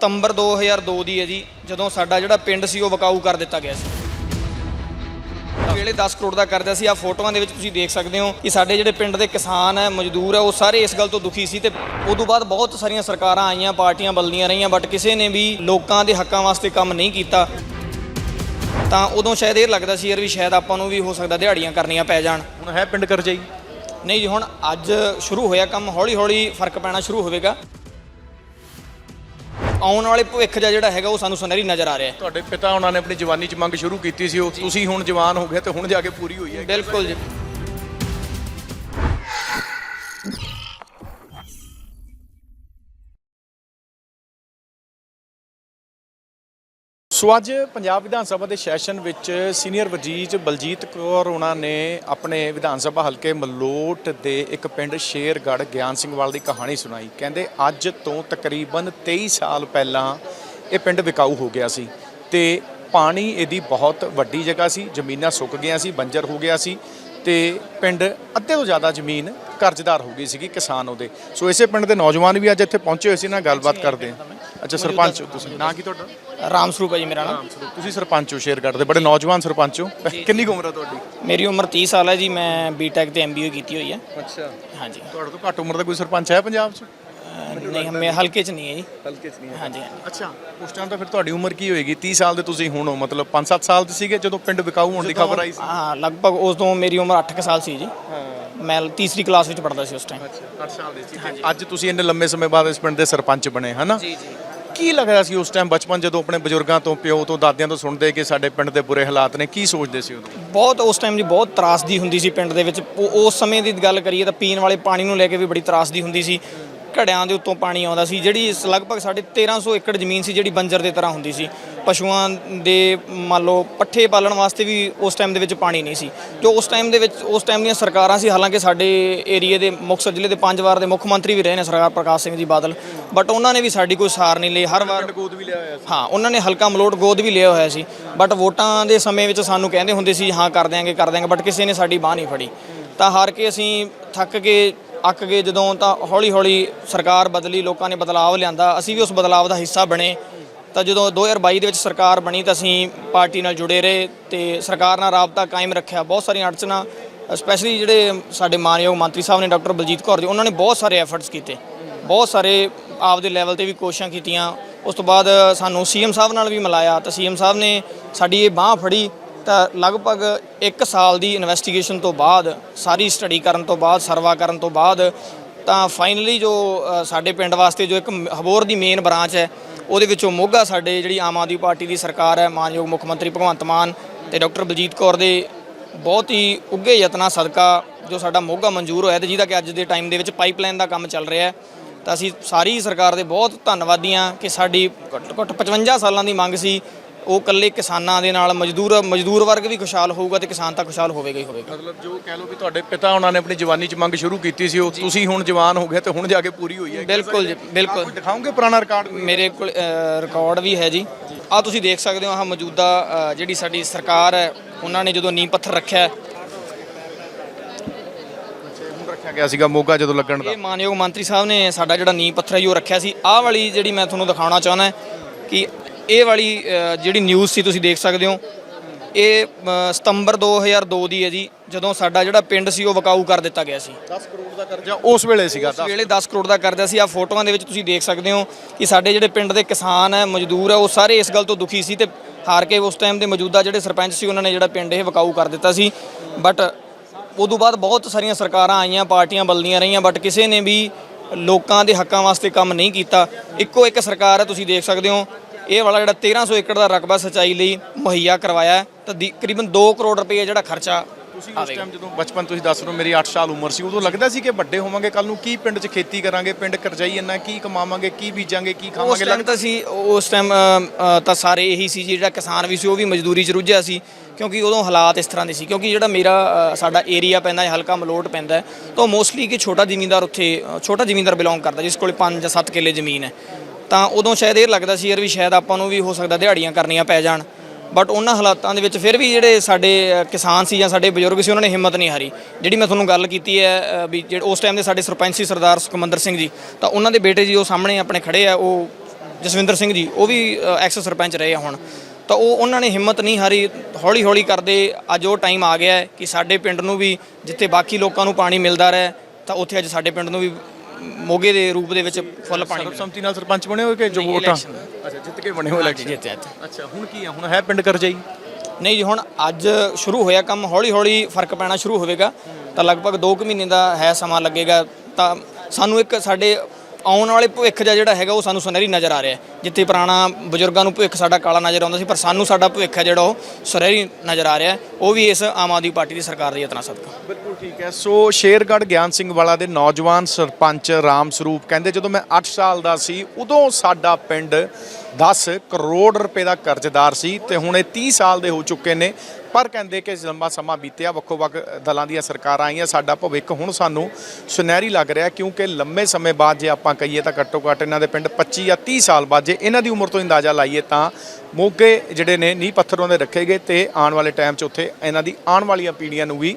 ਸਤੰਬਰ 2002 ਦੀ ਹੈ ਜੀ ਜਦੋਂ ਸਾਡਾ ਜਿਹੜਾ ਪਿੰਡ ਸੀ ਉਹ ਵਕਾਊ ਕਰ ਦਿੱਤਾ ਗਿਆ ਸੀ। ਵੇਲੇ 10 ਕਰੋੜ ਦਾ ਕਰਜ਼ਾ ਸੀ। ਆ ਫੋਟੋਆਂ ਦੇ ਵਿੱਚ ਤੁਸੀਂ ਦੇਖ ਸਕਦੇ ਹੋ ਕਿ ਸਾਡੇ ਜਿਹੜੇ ਪਿੰਡ ਦੇ ਕਿਸਾਨ ਹੈ ਮਜ਼ਦੂਰ ਹੈ ਉਹ ਸਾਰੇ ਇਸ ਗੱਲ ਤੋਂ ਦੁਖੀ ਸੀ ਤੇ ਉਦੋਂ ਬਾਅਦ ਬਹੁਤ ਸਾਰੀਆਂ ਸਰਕਾਰਾਂ ਆਈਆਂ ਪਾਰਟੀਆਂ ਬਦਲੀਆਂ ਰਹੀਆਂ ਬਟ ਕਿਸੇ ਨੇ ਵੀ ਲੋਕਾਂ ਦੇ ਹੱਕਾਂ ਵਾਸਤੇ ਕੰਮ ਨਹੀਂ ਕੀਤਾ। ਤਾਂ ਉਦੋਂ ਸ਼ਾਇਦ ਇਹ ਲੱਗਦਾ ਸੀ ਯਾਰ ਵੀ ਸ਼ਾਇਦ ਆਪਾਂ ਨੂੰ ਵੀ ਹੋ ਸਕਦਾ ਦਿਹਾੜੀਆਂ ਕਰਨੀਆਂ ਪੈ ਜਾਣ। ਹੁਣ ਹੈ ਪਿੰਡ ਕਰਜਾਈ ਨਹੀਂ ਜੀ ਹੁਣ ਅੱਜ ਸ਼ੁਰੂ ਹੋਇਆ ਕੰਮ ਹੌਲੀ ਹੌਲੀ ਫ਼ਰਕ ਪੈਣਾ ਸ਼ੁਰੂ ਹੋਵੇਗਾ। ਆਉਣ ਵਾਲੇ ਭਵਿੱਖ ਦਾ ਜਿਹੜਾ ਹੈਗਾ ਉਹ ਸਾਨੂੰ ਸੁਨਹਿਰੀ ਨਜ਼ਰ ਆ ਰਿਹਾ ਹੈ। ਤੁਹਾਡੇ ਪਿਤਾ ਉਹਨਾਂ ਨੇ ਆਪਣੀ ਜਵਾਨੀ 'ਚ ਮੰਗ ਸ਼ੁਰੂ ਕੀਤੀ ਸੀ ਉਹ ਤੁਸੀਂ ਹੁਣ ਜਵਾਨ ਹੋ ਗਏ ਤੇ ਹੁਣ ਜਾ ਕੇ ਪੂਰੀ ਹੋਈ ਹੈ। ਬਿਲਕੁਲ ਜੀ। ਸੋ ਅੱਜ ਪੰਜਾਬ ਵਿਧਾਨ ਸਭਾ ਦੇ ਸੈਸ਼ਨ ਵਿੱਚ ਸੀਨੀਅਰ ਵਜੀਜ ਬਲਜੀਤ ਕੌਰ ਉਹਨਾਂ ਨੇ ਆਪਣੇ ਵਿਧਾਨ ਸਭਾ ਹਲਕੇ ਮਲੋਟ ਦੇ ਇੱਕ ਪਿੰਡ ਸ਼ੇਰਗੜ੍ਹ ਗਿਆਨ ਸਿੰਘ ਵਾਲ ਦੀ ਕਹਾਣੀ ਸੁਣਾਈ। ਕਹਿੰਦੇ, ਅੱਜ ਤੋਂ ਤਕਰੀਬਨ 23 ਸਾਲ ਪਹਿਲਾਂ ਇਹ ਪਿੰਡ ਵਿਕਾਊ ਹੋ ਗਿਆ ਸੀ ਤੇ ਪਾਣੀ ਇਹਦੀ ਬਹੁਤ ਵੱਡੀ ਜਗ੍ਹਾ ਸੀ, ਜ਼ਮੀਨਾਂ ਸੁੱਕ ਗਈਆਂ ਸੀ, ਬੰਜਰ ਹੋ ਗਿਆ ਸੀ ਤੇ ਪਿੰਡ ਅੱਧੇ ਤੋਂ ਜ਼ਿਆਦਾ ਜ਼ਮੀਨ ਕਰਜ਼ਦਾਰ ਹੋ ਗਈ ਸੀਗੀ ਕਿਸਾਨ ਉਹਦੇ। ਸੋ ਇਸੇ ਪਿੰਡ ਦੇ ਨੌਜਵਾਨ ਵੀ ਅੱਜ ਇੱਥੇ ਪਹੁੰਚੇ ਹੋਏ ਸੀ ਨਾ ਗੱਲਬਾਤ ਕਰਦੇ ਹਾਂ। ਅੱਛਾ ਸਰਪੰਚ ਹੋ ਤੁਸੀਂ। ਨਾਂ ਕੀ ਤੁਹਾਡਾ? ਰਾਮ ਸਰੂਪ ਹੈ ਜੀ ਮੇਰਾ ਨਾਮ। ਤੁਸੀਂ ਸਰਪੰਚ ਹੋ ਸ਼ੇਰਗੜ੍ਹ ਦੇ ਬੜੇ ਨੌਜਵਾਨ ਸਰਪੰਚ ਹੋ। ਕਿੰਨੀ ਕੁ ਉਮਰ ਹੈ ਤੁਹਾਡੀ? ਮੇਰੀ ਉਮਰ 30 ਸਾਲ ਹੈ ਜੀ ਮੈਂ ਬੀਟੈਕ ਤੇ ਐਮਬੀਏ ਕੀਤੀ ਹੋਈ ਹੈ। ਅੱਛਾ। ਹਾਂਜੀ। ਤੁਹਾਡੇ ਤੋਂ ਘੱਟ ਉਮਰ ਦਾ ਕੋਈ ਸਰਪੰਚ ਹੈ ਪੰਜਾਬ 'ਚ? ਨਹੀਂ ਮੈਂ ਹਲਕੇ 'ਚ ਨਹੀਂ ਹੈ ਜੀ। ਹਲਕੇ 'ਚ ਨਹੀਂ ਹਾਂਜੀ ਹਾਂਜੀ। ਅੱਛਾ ਉਸ ਟਾਈਮ ਤਾਂ ਫਿਰ ਤੁਹਾਡੀ ਉਮਰ ਕੀ ਹੋਏਗੀ? 30 ਸਾਲ ਦੇ ਤੁਸੀਂ ਹੁਣ ਹੋ ਮਤਲਬ 5-7 ਸਾਲ ਦੇ ਸੀਗੇ ਜਦੋਂ ਪਿੰਡ ਵਿਕਾਊ ਹੋਣ ਦੀ ਖਬਰ ਆਈ ਸੀ? ਹਾਂ ਲਗਭਗ ਉਸ ਤੋਂ ਮੇਰੀ ਉਮਰ 8 ਸਾਲ ਸੀ ਜੀ। ਹਾਂ। ਮੈਂ ਤੀਸਰੀ ਕਲਾਸ ਵਿੱਚ ਪੜ੍ਹਦਾ ਸੀ ਉਸ ਟਾਈਮ ਅੱਛਾ 8 ਸਾਲ ਦੇ ਸੀ। ਤੇ ਅੱਜ ਤੁਸੀਂ ਇੰਨੇ ਲੰਮੇ ਸਮੇਂ ਬਾਅਦ ਇਸ ਪਿੰਡ ਦੇ ਸਰਪੰਚ ਬਣੇ ਹਨਾ? ਜੀ ਜੀ। ਕੀ ਲੱਗਦਾ ਸੀ ਉਸ ਟਾਈਮ ਬਚਪਨ ਜਦੋਂ ਆਪਣੇ ਬਜ਼ੁਰਗਾਂ ਤੋਂ ਪਿਓ ਤੋਂ ਦਾਦਿਆਂ ਤੋਂ ਸੁਣਦੇ ਕਿ ਸਾਡੇ ਪਿੰਡ ਦੇ ਬੁਰੇ ਹਾਲਾਤ ਨੇ ਕੀ ਸੋਚਦੇ ਸੀ ਉਦੋਂ? ਬਹੁਤ ਉਸ ਟਾਈਮ ਜੀ ਬਹੁਤ ਤਰਾਸਦੀ ਹੁੰਦੀ ਸੀ ਪਿੰਡ ਦੇ ਵਿੱਚ। ਉਹ- ਉਸ ਸਮੇਂ ਦੀ ਗੱਲ ਕਰੀਏ ਤਾਂ ਪੀਣ ਵਾਲੇ ਪਾਣੀ ਨੂੰ ਲੈ ਕੇ ਵੀ ਬੜੀ ਤਰਾਸਦੀ ਹੁੰਦੀ ਸੀ। ਘੜਿਆਂ ਦੇ ਉੱਤੋਂ ਪਾਣੀ ਆਉਂਦਾ ਸੀ ਜਿਹੜੀ ਇਸ ਲਗਭਗ ਸਾਡੇ 1300 ਏਕੜ ਜ਼ਮੀਨ ਸੀ ਜਿਹੜੀ ਬੰਜਰ ਦੇ ਤਰ੍ਹਾਂ ਹੁੰਦੀ ਸੀ। ਪਸ਼ੂਆਂ ਦੇ ਮੰਨ ਲਓ ਪੱਠੇ ਪਾਲਣ ਵਾਸਤੇ ਵੀ ਉਸ ਟਾਈਮ ਦੇ ਵਿੱਚ ਪਾਣੀ ਨਹੀਂ ਸੀ। ਜੋ ਉਸ ਟਾਈਮ ਦੇ ਵਿੱਚ ਉਸ ਟਾਈਮ ਦੀਆਂ ਸਰਕਾਰਾਂ ਸੀ ਹਾਲਾਂਕਿ ਸਾਡੇ ਏਰੀਏ ਦੇ ਮੁਕਤਸਰ ਜ਼ਿਲ੍ਹੇ ਦੇ ਪੰਜ ਵਾਰ ਦੇ ਮੁੱਖ ਮੰਤਰੀ ਵੀ ਰਹੇ ਨੇ ਸਰਦਾਰ ਪ੍ਰਕਾਸ਼ ਸਿੰਘ ਜੀ ਬਾਦਲ। ਬਟ ਉਹਨਾਂ ਨੇ ਵੀ ਸਾਡੀ ਕੋਈ ਸਾਰ ਨਹੀਂ ਲਈ ਹਰ ਵਾਰ ਗੋਦ ਵੀ ਲਿਆ ਹੋਇਆ ਸੀ। ਹਾਂ ਉਹਨਾਂ ਨੇ ਹਲਕਾ ਮਲੋਟ ਗੋਦ ਵੀ ਲਿਆ ਹੋਇਆ ਸੀ। ਬਟ ਵੋਟਾਂ ਦੇ ਸਮੇਂ ਵਿੱਚ ਸਾਨੂੰ ਕਹਿੰਦੇ ਹੁੰਦੇ ਸੀ ਹਾਂ ਕਰ ਦਿਆਂਗੇ ਕਰ ਦਿਆਂਗੇ ਬਟ ਕਿਸੇ ਨੇ ਸਾਡੀ ਬਾਹ ਨਹੀਂ ਫੜੀ। ਤਾਂ ਹਾਰ ਕੇ ਅਸੀਂ ਥੱਕ ਕੇ ਅੱਕ ਗਏ ਜਦੋਂ ਤਾਂ ਹੌਲੀ ਹੌਲੀ ਸਰਕਾਰ ਬਦਲੀ, ਲੋਕਾਂ ਨੇ ਬਦਲਾਵ ਲਿਆਂਦਾ, ਅਸੀਂ ਵੀ ਉਸ ਬਦਲਾਵ ਦਾ ਹਿੱਸਾ ਬਣੇ। ਤਾਂ ਜਦੋਂ 2022 ਦੇ ਵਿੱਚ ਸਰਕਾਰ ਬਣੀ ਤਾਂ ਅਸੀਂ ਪਾਰਟੀ ਨਾਲ ਜੁੜੇ ਰਹੇ ਤੇ ਸਰਕਾਰ ਨਾਲ ਰਾਬਤਾ ਕਾਇਮ ਰੱਖਿਆ। ਬਹੁਤ ਸਾਰੀਆਂ ਅੜਚਨਾ ਸਪੈਸ਼ਲੀ ਜਿਹੜੇ ਸਾਡੇ ਮਾਨਯੋਗ ਮੰਤਰੀ ਸਾਹਿਬ ਨੇ ਡਾਕਟਰ ਬਲਜੀਤ ਕੌਰ ਜੀ, ਉਹਨਾਂ ਨੇ ਬਹੁਤ ਸਾਰੇ ਐਫਰਟਸ ਕੀਤੇ। ਬਹੁਤ ਸਾਰੇ ਆਪਦੇ ਲੈਵਲ ਤੇ ਵੀ ਕੋਸ਼ਿਸ਼ਾਂ ਕੀਤੀਆਂ। ਉਸ ਤੋਂ ਬਾਅਦ ਸਾਨੂੰ ਸੀਐਮ ਸਾਹਿਬ ਨਾਲ ਵੀ ਮਿਲਾਇਆ। ਤਾਂ ਸੀਐਮ ਸਾਹਿਬ ਨੇ ਸਾਡੀ ਇਹ ਬਾਹ ਫੜੀ। ਤਾਂ ਲਗਭਗ 1 ਸਾਲ ਦੀ ਇਨਵੈਸਟੀਗੇਸ਼ਨ ਤੋਂ ਬਾਅਦ, ਸਾਰੀ ਸਟੱਡੀ ਕਰਨ ਤੋਂ ਬਾਅਦ ਸਰਵਾ ਕਰਨ ਤੋਂ ਬਾਅਦ, ਤਾਂ ਫਾਈਨਲੀ ਜੋ ਸਾਡੇ ਪਿੰਡ ਵਾਸਤੇ ਜੋ ਇੱਕ ਹਬੋਰ ਦੀ ਮੇਨ ਬ੍ਰਾਂਚ ਹੈ, ਉਹਦੇ ਵਿੱਚੋਂ ਮੋਗਾ ਸਾਡੇ ਜਿਹੜੀ ਆਮ ਆਦਮੀ ਪਾਰਟੀ ਦੀ ਸਰਕਾਰ ਹੈ, ਮਾਨਯੋਗ ਮੁੱਖ ਮੰਤਰੀ ਭਗਵੰਤ ਮਾਨ ਤੇ ਡਾਕਟਰ ਬਲਜੀਤ ਕੌਰ ਦੇ ਬਹੁਤ ਹੀ ਉੱਘੇ ਯਤਨਾਂ ਸਦਕਾ ਜੋ ਸਾਡਾ ਮੋਗਾ ਮਨਜ਼ੂਰ ਹੋਇਆ ਤੇ ਜਿਹਦਾ ਕਿ ਅੱਜ ਦੇ ਟਾਈਮ ਦੇ ਵਿੱਚ ਪਾਈਪਲਾਈਨ ਦਾ ਕੰਮ ਚੱਲ ਰਿਹਾ ਹੈ, ਤਾਂ ਅਸੀਂ ਸਾਰੀ ਸਰਕਾਰ ਦੇ ਬਹੁਤ ਧੰਨਵਾਦੀ ਹਾਂ ਕਿ ਸਾਡੀ ਘੱਟੋ ਘੱਟ 55 ਸਾਲਾਂ ਦੀ ਮੰਗ ਸੀ ਉਹ ਇਕੱਲੇ ਕਿਸਾਨਾਂ ਦੇ ਨਾਲ ਮਜ਼ਦੂਰ ਮਜ਼ਦੂਰ ਵਰਗ ਵੀ ਖੁਸ਼ਹਾਲ ਹੋਊਗਾ ਤੇ ਕਿਸਾਨ ਤਾਂ ਖੁਸ਼ਹਾਲ ਹੋਵੇਗਾ ਹੀ ਹੋਵੇਗਾ। ਮਤਲਬ ਜੋ ਕਹਿ ਲਓ ਵੀ ਤੁਹਾਡੇ ਪਿਤਾ ਉਹਨਾਂ ਨੇ ਆਪਣੀ ਜਵਾਨੀ 'ਚ ਮੰਗ ਸ਼ੁਰੂ ਕੀਤੀ ਸੀ ਉਹ ਤੁਸੀਂ ਹੁਣ ਜਵਾਨ ਹੋ ਗਏ ਤੇ ਹੁਣ ਜਾ ਕੇ ਪੂਰੀ ਹੋਈ ਹੈ। ਬਿਲਕੁਲ ਜੀ ਬਿਲਕੁਲ। ਦਿਖਾਓਗੇ ਪੁਰਾਣਾ ਰਿਕਾਰਡ ਮੇਰੇ ਕੋਲ ਰਿਕਾਰਡ ਵੀ ਹੈ ਜੀ। ਆ ਤੁਸੀਂ ਦੇਖ ਸਕਦੇ ਹੋ ਆਹ ਮੌਜੂਦਾ ਜਿਹੜੀ ਸਾਡੀ ਸਰਕਾਰ ਹੈ ਉਹਨਾਂ ਨੇ ਜਦੋਂ ਨੀਂਹ ਪੱਥਰ ਰੱਖਿਆ ਰੱਖਿਆ ਗਿਆ ਸੀਗਾ ਮੋਗਾ ਜਦੋਂ ਲੱਗਣ ਦਾ। ਇਹ ਮਾਨਯੋਗ ਮੰਤਰੀ ਸਾਹਿਬ ਨੇ ਸਾਡਾ ਜਿਹੜਾ ਨੀਂਹ ਪੱਥਰ ਹੈ ਜੀ ਉਹ ਰੱਖਿਆ ਸੀ। ਆਹ ਵਾਲੀ ਜਿਹੜੀ ਮੈਂ ਤੁਹਾਨੂੰ ਦਿਖਾਉਣਾ ਚਾਹੁੰਦਾ ਕਿ ਇਹ ਵਾਲੀ ਜਿਹੜੀ ਨਿਊਜ਼ ਸੀ ਤੁਸੀਂ ਦੇਖ ਸਕਦੇ ਹੋ ਇਹ ਸਤੰਬਰ 2002 ਦੀ ਹੈ ਜੀ ਜਦੋਂ ਸਾਡਾ ਜਿਹੜਾ ਪਿੰਡ ਸੀ ਉਹ ਵਕਾਊ ਕਰ ਦਿੱਤਾ ਗਿਆ ਸੀ। 10 ਕਰੋੜ ਦਾ ਕਰਜ਼ਾ ਉਸ ਵੇਲੇ ਸੀਗਾ ਉਸ ਵੇਲੇ 10 ਕਰੋੜ ਦਾ ਕਰਜ਼ਾ ਸੀ। ਆ ਫੋਟੋਆਂ ਦੇ ਵਿੱਚ ਤੁਸੀਂ ਦੇਖ ਸਕਦੇ ਹੋ ਕਿ ਸਾਡੇ ਜਿਹੜੇ ਪਿੰਡ ਦੇ ਕਿਸਾਨ ਹੈ ਮਜ਼ਦੂਰ ਹੈ ਉਹ ਸਾਰੇ ਇਸ ਗੱਲ ਤੋਂ ਦੁਖੀ ਸੀ ਤੇ ਹਾਰ ਕੇ ਉਸ ਟਾਈਮ ਦੇ ਮੌਜੂਦਾ ਜਿਹੜੇ ਸਰਪੰਚ ਸੀ ਉਹਨਾਂ ਨੇ ਜਿਹੜਾ ਪਿੰਡ ਇਹ ਵਕਾਊ ਕਰ ਦਿੱਤਾ ਸੀ। ਬਟ ਉਦੋਂ ਬਾਅਦ ਬਹੁਤ ਸਾਰੀਆਂ ਸਰਕਾਰਾਂ ਆਈਆਂ ਪਾਰਟੀਆਂ ਬਦਲੀਆਂ ਰਹੀਆਂ ਬਟ ਕਿਸੇ ਨੇ ਵੀ ਲੋਕਾਂ ਦੇ ਹੱਕਾਂ ਵਾਸਤੇ ਕੰਮ ਨਹੀਂ ਕੀਤਾ। ਇੱਕੋ ਇੱਕ ਸਰਕਾਰ ਹੈ ਤੁਸੀਂ ਦੇਖ ਸਕਦੇ ਹੋ ਇਹ ਵਾਲਾ ਜਿਹੜਾ 1300 ਏਕੜ ਦਾ ਰਕਬਾ ਸਿੰਚਾਈ ਲਈ ਮੁਹੱਈਆ ਕਰਵਾਇਆ ਹੈ, ਤਾਂ ਦੀ- ਤਕਰੀਬਨ 2 ਕਰੋੜ ਰੁਪਏ ਜਿਹੜਾ ਖਰਚਾ ਤੁਸੀਂ ਉਸ ਟਾਈਮ ਜਦੋਂ ਬਚਪਨ ਤੁਸੀਂ ਦੱਸ ਰਹੇ ਹੋ ਮੇਰੀ 8 ਸਾਲ ਉਮਰ ਸੀ ਉਦੋਂ ਲੱਗਦਾ ਸੀ ਕਿ ਵੱਡੇ ਹੋਵਾਂਗੇ ਕੱਲ ਨੂੰ ਕੀ ਪਿੰਡ 'ਚ ਖੇਤੀ ਕਰਾਂਗੇ ਪਿੰਡ ਕਰਜਾਈ ਇੰਨਾ ਕੀ ਕਮਾਵਾਂਗੇ ਕੀ ਬੀਜਾਂਗੇ ਕੀ ਉਸ ਖਾਵਾਂਗੇ ਟਾਈਮ ਤਾਂ ਸੀ ਉਸ ਟਾਈਮ ਤਾਂ ਸਾਰੇ ਇਹੀ ਸੀ ਜੀ, ਜਿਹੜਾ ਕਿਸਾਨ ਵੀ ਸੀ ਉਹ ਵੀ ਮਜ਼ਦੂਰੀ 'ਚ ਰੁੱਝਿਆ ਸੀ ਕਿਉਂਕਿ ਉਦੋਂ ਹਾਲਾਤ ਇਸ ਤਰ੍ਹਾਂ ਦੇ ਸੀ ਕਿਉਂਕਿ ਜਿਹੜਾ ਮੇਰਾ ਅ, ਸਾਡਾ ਏਰੀਆ ਪੈਂਦਾ ਹੈ ਹਲਕਾ ਮਲੋਟ ਪੈਂਦਾ ਹੈ, ਤਾਂ ਮੋਸਟਲੀ ਕਿ ਛੋਟਾ ਜ਼ਿਮੀਂਦਾਰ ਉੱਥੇ ਅ, ਛੋਟਾ ਜ਼ਿਮੀਂਦਾਰ ਬਿਲੋਂਗ ਕਰਦਾ ਜਿਸ ਕੋਲੇ 5 ਜਾਂ 7 ਕਿੱਲੇ ਜ਼ਮੀਨ ਹੈ। ਤਾਂ ਉਦੋਂ ਸ਼ਾਇਦ ਇਹ ਲੱਗਦਾ ਸੀ ਯਾਰ ਵੀ ਸ਼ਾਇਦ ਆਪਾਂ ਨੂੰ ਵੀ ਹੋ ਸਕਦਾ ਦਿਹਾੜੀਆਂ ਕਰਨੀਆਂ ਪੈ ਜਾਣ। ਬਟ ਉਹਨਾਂ ਹਾਲਾਤਾਂ ਦੇ ਵਿੱਚ ਫਿਰ ਵੀ ਜਿਹੜੇ ਸਾਡੇ ਕਿਸਾਨ ਸੀ ਜਾਂ ਸਾਡੇ ਬਜ਼ੁਰਗ ਸੀ, ਉਹਨਾਂ ਨੇ ਹਿੰਮਤ ਨਹੀਂ ਹਾਰੀ। ਜਿਹੜੀ ਮੈਂ ਤੁਹਾਨੂੰ ਗੱਲ ਕੀਤੀ ਹੈ ਵੀ ਜਿਹੜੇ ਉਸ ਟਾਈਮ ਦੇ ਸਾਡੇ ਸਰਪੰਚ ਸੀ ਸਰਦਾਰ ਸੁਖਮੰਦਰ ਸਿੰਘ ਜੀ, ਤਾਂ ਉਹਨਾਂ ਦੇ ਬੇਟੇ ਜੀ ਉਹ ਸਾਹਮਣੇ ਆਪਣੇ ਖੜੇ ਆ, ਉਹ ਜਸਵਿੰਦਰ ਸਿੰਘ ਜੀ, ਉਹ ਵੀ ਐਕਸ ਸਰਪੰਚ ਰਹੇ ਆ ਹੁਣ। ਤਾਂ ਉਹ, ਉਹਨਾਂ ਨੇ ਹਿੰਮਤ ਨਹੀਂ ਹਾਰੀ ਹੌਲੀ ਹੌਲੀ ਕਰਦੇ ਅੱਜ ਉਹ ਟਾਈਮ ਆ ਗਿਆ ਕਿ ਸਾਡੇ ਪਿੰਡ ਨੂੰ ਵੀ ਜਿੱਥੇ ਬਾਕੀ ਲੋਕਾਂ ਨੂੰ ਪਾਣੀ ਮਿਲਦਾ ਰਿਹਾ, ਤਾਂ ਉੱਥੇ ਅੱਜ ਸਾਡੇ ਪਿੰਡ ਨੂੰ ਵੀ ਮੋਗੇ ਦੇ ਰੂਪ ਦੇ ਵਿੱਚ ਫੁੱਲ ਪਾਣੀ ਸਰਬਸੰਮਤੀ ਨਾਲ ਸਰਪੰਚ ਬਣੇ ਹੋਏ ਕਿ ਜੋ ਨਹੀਂ, ਵੋਟਾਂ? election। ਅੱਛਾ ਜਿੱਤ ਕੇ ਬਣੇ ਹੋਏ ਇਲੈਕਸ਼ਨ ਜਿੱਤਿਆ ਇੱਥੇ। ਅੱਛਾ ਹੁਣ ਕੀ ਆ? ਹੁਣ ਹੈ ਪਿੰਡ ਕਰਜਈ? ਨਹੀਂ ਜੀ ਹੁਣ ਅੱਜ ਸ਼ੁਰੂ ਹੋਇਆ ਕੰਮ ਹੌਲੀ ਹੌਲੀ ਫ਼ਰਕ ਪੈਣਾ ਸ਼ੁਰੂ ਹੋਵੇਗਾ। ਤਾਂ ਲਗਭਗ 2 ਕੁ ਮਹੀਨੇ ਦਾ ਹੈ ਸਮਾਂ ਲੱਗੇਗਾ। ਤਾਂ ਸਾਨੂੰ ਇੱਕ ਸਾਡੇ ਆਉਣ ਵਾਲੇ ਭਵਿੱਖ ਦਾ ਜਿਹੜਾ ਹੈਗਾ ਉਹ ਸਾਨੂੰ ਸੁਨਹਿਰੀ ਨਜ਼ਰ ਆ ਰਿਹਾ ਜਿੱਥੇ ਪੁਰਾਣਾ ਬਜ਼ੁਰਗਾਂ ਨੂੰ ਭਵਿੱਖ ਸਾਡਾ ਕਾਲਾ ਨਜ਼ਰ ਆਉਂਦਾ ਸੀ, ਪਰ ਸਾਨੂੰ ਸਾਡਾ ਭਵਿੱਖ ਹੈ ਜਿਹੜਾ ਉਹ ਸੁਨਹਿਰੀ ਨਜ਼ਰ ਆ ਰਿਹਾ ਉਹ ਵੀ ਇਸ ਆਮ ਆਦਮੀ ਪਾਰਟੀ ਦੀ ਸਰਕਾਰ ਦੀ ਯਤਨਾ ਸਦਕਾ। ਬਿਲਕੁਲ ਠੀਕ ਹੈ। ਸੋ ਸ਼ੇਰਗੜ੍ਹ ਗਿਆਨ ਸਿੰਘ ਵਾਲਾ ਦੇ ਨੌਜਵਾਨ ਸਰਪੰਚ ਰਾਮ ਸਰੂਪ ਕਹਿੰਦੇ, ਜਦੋਂ ਮੈਂ 8 ਸਾਲ ਦਾ ਸੀ, ਉਦੋਂ ਸਾਡਾ ਪਿੰਡ 10 ਕਰੋੜ ਰੁਪਏ ਦਾ ਕਰਜ਼ਦਾਰ ਸੀ ਤੇ ਹੁਣ ਇਹ 30 ਸਾਲ ਦੇ ਹੋ ਚੁੱਕੇ ਨੇ। ਪਰ ਕਹਿੰਦੇ ਕਿ ਲੰਬਾ ਸਮਾਂ ਬੀਤਿਆ ਵੱਖੋ ਵੱਖ ਦਲਾਂ ਦੀਆਂ ਸਰਕਾਰਾਂ ਆਈਆਂ, ਸਾਡਾ ਭਵਿੱਖ ਹੁਣ ਸਾਨੂੰ ਸੁਨਹਿਰੀ ਲੱਗ ਰਿਹਾ, ਕਿਉਂਕਿ ਲੰਮੇ ਸਮੇਂ ਬਾਅਦ ਜੇ ਆਪਾਂ ਕਹੀਏ ਤਾਂ ਘੱਟੋ ਘੱਟ ਇਹਨਾਂ ਦੇ ਪਿੰਡ 25 ਜਾਂ 30 ਸਾਲ ਬਾਅਦ ਜੇ ਇਹਨਾਂ ਦੀ ਉਮਰ ਤੋਂ ਅੰਦਾਜ਼ਾ ਲਾਈਏ ਤਾਂ ਮੋਗੇ ਜਿਹੜੇ ਨੇ ਨੀਂਹ ਪੱਥਰਾਂ ਦੇ ਰੱਖੇ ਗਏ ਤੇ ਆਉਣ ਵਾਲੇ ਟਾਈਮ 'ਚ ਉੱਥੇ ਇਹਨਾਂ ਦੀ ਆਉਣ ਵਾਲੀਆਂ ਪੀੜ੍ਹੀਆਂ ਨੂੰ ਵੀ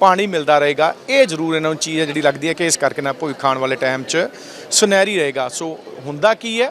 ਪਾਣੀ ਮਿਲਦਾ ਰਹੇਗਾ। ਇਹ ਜ਼ਰੂਰ ਇਹਨਾਂ ਨੂੰ ਚੀਜ਼ ਹੈ ਜਿਹੜੀ ਲੱਗਦੀ ਹੈ ਕਿ ਇਸ ਕਰਕੇ ਨਾ ਭਵਿੱਖ ਆਉਣ ਵਾਲੇ ਟਾਈਮ 'ਚ ਸੁਨਹਿਰੀ ਰਹੇਗਾ। ਸੋ ਹੁੰਦਾ ਕੀ ਹੈ?